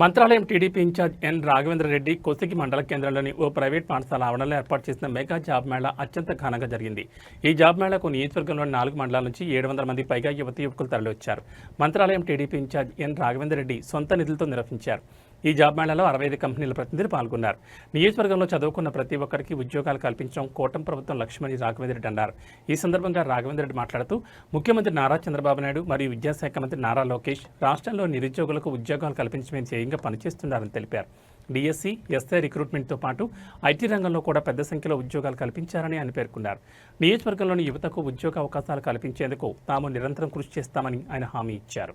Mantralayam TDP in charge N Raghavendra Reddy Kosigi మండల కేంద్రంలోని ఓ private పాఠశాల ఆవరణలో ఏర్పాటు చేసిన మెగా జాబ్ మేళా అత్యంత ఘనంగా జరిగింది. ఈ జాబ్ మేళాకు నియోజకవర్గంలోని నాలుగు మండలాల నుంచి ఏడు వందల మంది పైగా యువతి యువకులు తరలివచ్చారు. Mantralayam TDP in charge N Raghavendra Reddy సొంత నిధులతో నిర్వహించారు. ఈ జాబ్ మేళాలో అరవై ఐదు కంపెనీల ప్రతినిధులు పాల్గొన్నారు. నియోజకవర్గంలో చదువుకున్న ప్రతి ఒక్కరికి ఉద్యోగాలు కల్పించడం కూటమి ప్రభుత్వం లక్ష్మణి రాఘవేంద్ర రెడ్డి అన్నారు. ఈ సందర్భంగా రాఘవేంద్రెడ్డి మాట్లాడుతూ ముఖ్యమంత్రి నారా చంద్రబాబు నాయుడు మరియు విద్యాశాఖ మంత్రి నారా లోకేష్ రాష్ట్రంలో నిరుద్యోగులకు ఉద్యోగాలు కల్పించమే ధ్యేయంగా పనిచేస్తున్నారని తెలిపారు. డిఎస్సి ఎస్ఐ రిక్రూట్మెంట్తో పాటు ఐటీ రంగంలో కూడా పెద్ద సంఖ్యలో ఉద్యోగాలు కల్పించారని ఆయన పేర్కొన్నారు. నియోజకవర్గంలోని యువతకు ఉద్యోగ అవకాశాలు కల్పించేందుకు తాము నిరంతరం కృషి చేస్తామని ఆయన హామీ ఇచ్చారు.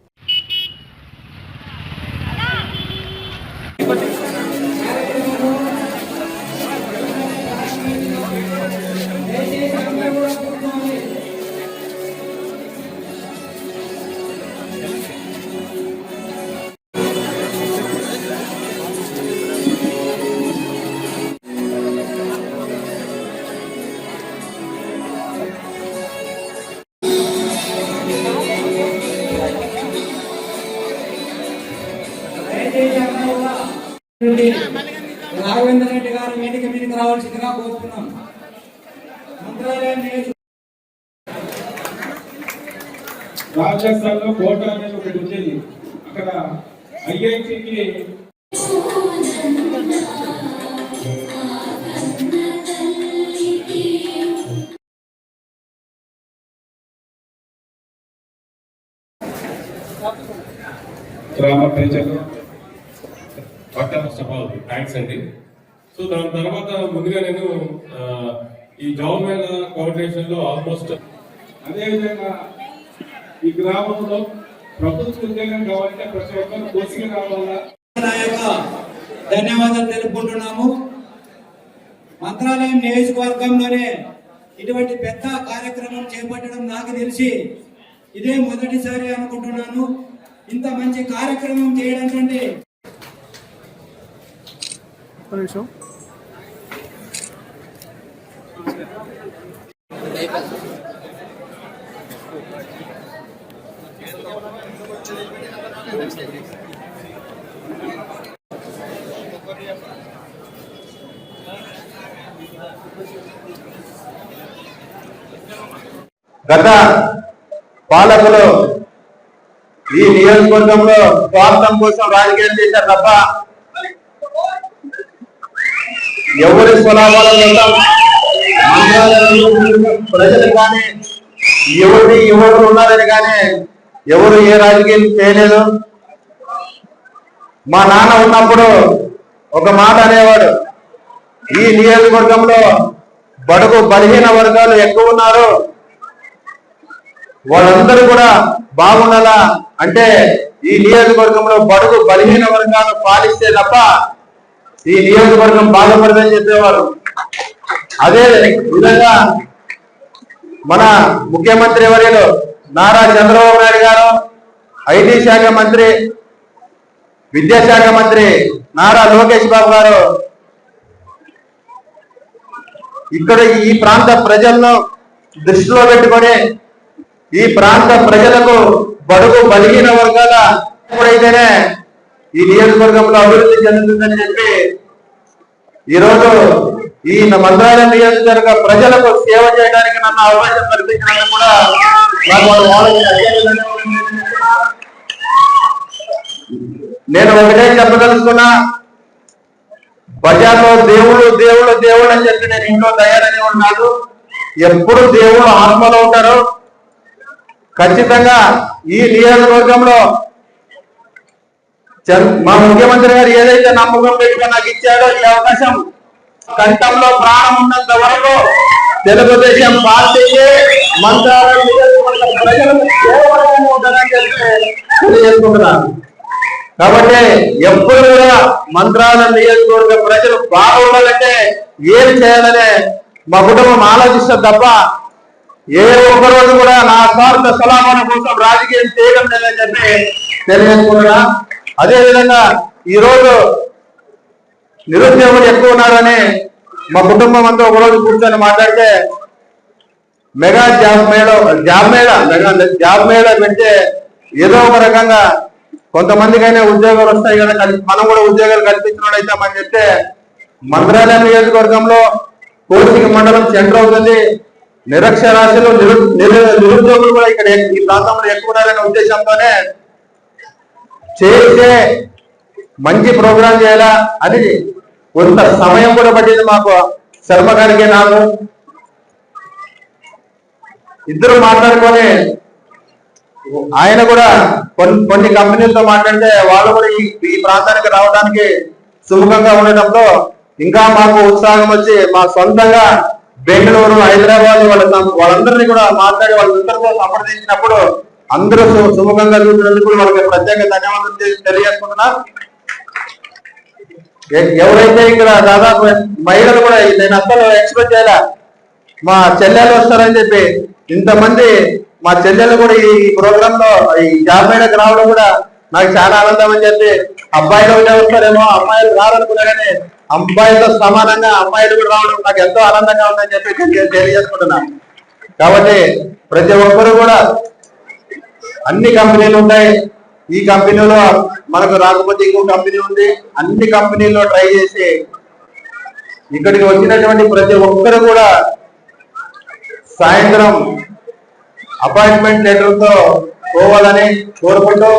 రాఘవేంద్ర రెడ్డి గారు వేదిక మీదకి రావాల్సిందిగా కోరుతున్నాం. మంత్రాలయం నియోజక రాజస్థాన్లో కోట అనేది ఒకటి ఉండేది. అక్కడ ఐఐటికి గ్రామ ప్రజలు పట్టణ సభలు థ్యాంక్స్ అండి. సో దాని తర్వాత ముందుగా నేను ఈ జాబ్ మేళ కోఆర్డినేషన్లో ఆల్మోస్ట్ అదేవిధంగా ఈ గ్రామంలో ప్రభుత్వ ఉద్యోగం కావాలంటే ప్రతి ఒక్కరు కోసిగా రావాలా? నాయక ధన్యవాదాలు తెలుపుకుంటున్నాము. మంత్రాలయం నియోజకవర్గంలోనే ఇటువంటి పెద్ద కార్యక్రమం చేపట్టడం నాకు తెలిసి ఇదే మొదటిసారి అనుకుంటున్నాను. ఇంత మంచి కార్యక్రమం చేయడం కంటే నిమిషం. గత పాలకులు ఈ నియోజకవర్గంలో స్వార్థం కోసం రాజకీయం చేశారు తప్ప ఎవరి స్వలాభాల ప్రజలు కానీ ఎవరి ఎవరు ఉన్నారని కానీ ఎవరు ఏ రాజకీయం చేయలేదు. మా నాన్న ఉన్నప్పుడు ఒక మాట అనేవాడు ఈ నియోజకవర్గంలో బడుగు బలహీన వర్గాలు ఎక్కువ ఉన్నారు. వాళ్ళందరూ కూడా బాగుండాలా? అంటే ఈ నియోజకవర్గంలో బడుగు బలహీన వర్గాలు పాలిస్తే తప్ప ఈ నియోజకవర్గం బాధపడదని చెప్పేవారు. అదే విధంగా మన ముఖ్యమంత్రి వర్యులు నారా చంద్రబాబు నాయుడు గారు ఐటీ శాఖ మంత్రి విద్యాశాఖ మంత్రి నారా లోకేష్ బాబు గారు ఇక్కడ ఈ ప్రాంత ప్రజలను దృష్టిలో పెట్టుకొని ఈ ప్రాంత ప్రజలకు బడుగు బలిగిన వర్గాల ఎప్పుడైతేనే ఈ నియోజకవర్గంలో అభివృద్ధి చెందుతుందని చెప్పి ఈరోజు ఈ మంత్రాలయ నియోజకవర్గ ప్రజలకు సేవ చేయడానికి నన్ను అవకాశం కల్పించడానికి కూడా నేను ఒకటే చెప్పదలుచుకున్నా బజార్లో దేవుడు దేవుడు దేవుడు అని చెప్పి నేను ఇంట్లో తయారని ఉన్నాడు ఎప్పుడు దేవుడు ఆత్మలో ఉంటారు. ఖచ్చితంగా ఈ నియోజకవర్గంలో మా ముఖ్యమంత్రి గారు ఏదైతే నమ్మకం పెట్టుకుని నాకు ఇచ్చాడో ఈ అవకాశం కంఠంలో ప్రాణం ఉన్నంత వరకు తెలుగుదేశం పార్టీకి మంత్రాలయం తెలియజేసుకుంటున్నాను. కాబట్టి ఎప్పుడు కూడా మంత్రాలయం నియోజకవర్గ ప్రజలు బాగుండాలంటే ఏం చేయాలనే మా కుటుంబం ఆలోచిస్తుంది తప్ప ఏ ఒక్కరోజు కూడా నా స్వార్థ సలామన కోసం రాజకీయం చేయడం లేదని చెప్పి తెలియజేసుకుంటున్నా. అదే విధంగా ఈ రోజు నిరుద్యోగులు ఎక్కువ ఉన్నారని మా కుటుంబం అంతా ఒకరోజు కూర్చొని మాట్లాడితే mega job mela job mela mega job mela పెడితే ఏదో ఒక రకంగా కొంతమందికైనా ఉద్యోగాలు వస్తాయి కదా మనం కూడా ఉద్యోగాలు కల్పించిన అవుతామని చెప్తే మంత్రాలయం నియోజకవర్గంలో కోసిక మండలం సెంటర్ అవుతుంది. నిరక్షరాశులు నిరు నిరు- నిరుద్యోగులు కూడా ఇక్కడ ఈ ప్రాంతంలో ఎక్కువ ఉన్నారనే ఉద్దేశంతోనే చేస్తే మంచి ప్రోగ్రాం చేయాలా? అని కొంత సమయం కూడా పట్టింది మాకు. శర్మ గారికి నాకు. ఇద్దరు మాట్లాడుకొని ఆయన కూడా కొన్ని కొన్ని కంపెనీలతో మాట్లాడితే వాళ్ళు కూడా ఈ ఈ ప్రాంతానికి రావడానికి సుముఖంగా ఉండటంతో ఇంకా మాకు ఉత్సాహం వచ్చి మా సొంతంగా బెంగళూరు హైదరాబాద్ వాళ్ళ వాళ్ళందరినీ కూడా మాట్లాడి వాళ్ళందరితో సంప్రదించినప్పుడు అందరూ సు- సుముఖంగా చూసినందుకు వాళ్ళకి ప్రత్యేక ధన్యవాదాలు తెలియజేసుకుంటున్నా. ఎవరైతే ఇక్కడ దాదాపు మహిళలు కూడా నేను అసలు ఎక్స్పెక్ట్ చేయలే. మా చెల్లెలు వస్తారని చెప్పి ఇంతమంది మా చెల్లెలు కూడా ఈ ప్రోగ్రామ్లో ఈ జాబ్ మేడకు రావడం కూడా నాకు చాలా ఆనందం అని చెప్పి అబ్బాయిలు ఒకటే వస్తారేమో అమ్మాయిలు రారనుకున్నా కానీ అబ్బాయిలతో సమానంగా అమ్మాయిలు కూడా రావడం నాకు ఎంతో ఆనందంగా ఉందని చెప్పి తెలియజేసుకుంటున్నాను కాబట్టి ప్రతి ఒక్కరు కూడా అన్ని కంపెనీలు ఉంటాయి. ఈ కంపెనీలో మనకు రాకపోతే ఇంకో కంపెనీ ఉంది. అన్ని కంపెనీల్లో ట్రై చేసి ఇక్కడికి వచ్చినటువంటి ప్రతి ఒక్కరు కూడా సాయంత్రం అపాయింట్మెంట్ లెటర్తో పోవాలని కోరుకుంటూ